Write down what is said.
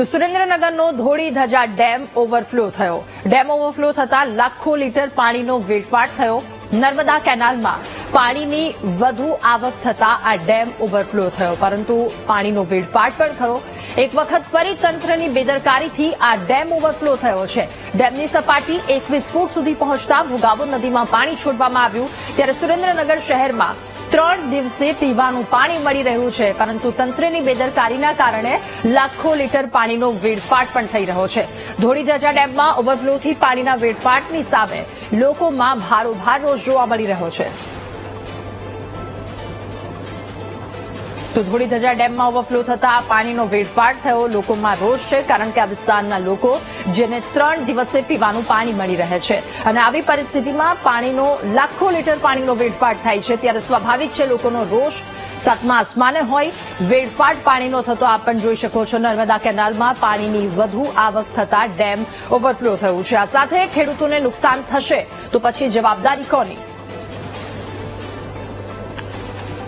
તો સુરેન્દ્રનગરનો Dholi Dhaja dam overflow થયો. ડેમ ઓવરફ્લો થતા લાખો લીટર પાણીનો વેડફાટ થયો. નર્મદા કેનાલમાં પાણીની વધુ આવક થતા આ ડેમ ઓવરફ્લો થયો. પરંતુ પાણીનો વેડફાટ પણ થયો એક વખત ફરી તંત્રની બેદરકારીથી આ ડેમ ઓવરફ્લો થયો છે. ડેમની સપાટી એકવીસ ફૂટ સુધી પહોંચતા ભોગાવો નદીમાં પાણી છોડવામાં આવ્યું. ત્યારે સુરેન્દ્રનગર શહેરમાં ત્રણ દિવસે પીવાનું પાણી મળી રહ્યું છે, પરંતુ તંત્રની બેદરકારીના કારણે લાખો લીટર પાણીનો વેડફાટ પણ થઈ રહ્યો છે. ધોળીધજા ડેમમાં ઓવરફ્લોથી પાણીના વેડફાટની સામે લોકોમાં ભારોભાર રોષ જોવા મળી રહ્યો છે. તો ધોળીધજા ડેમમાં ઓવરફ્લો થતા પાણીનો વેડફાટ થયો. લોકોમાં રોષ છે કારણ કે આ વિસ્તારના લોકો જેને ત્રણ દિવસે પીવાનું પાણી મળી રહે છે. અને આવી પરિસ્થિતિમાં પાણીનો લાખો લીટર પાણીનો વેડફાટ થાય છે. ત્યારે સ્વાભાવિક છે લોકોનો રોષ સાતમા આસમાને હોય. વેડફાટ પાણીનો થતો આપ પણ જોઈ શકો છો. નર્મદા કેનાલમાં પાણીની વધુ આવક થતા ડેમ ઓવરફ્લો થયું છે. આ સાથે ખેડૂતોને નુકસાન થશે તો પછી જવાબદારી કોની?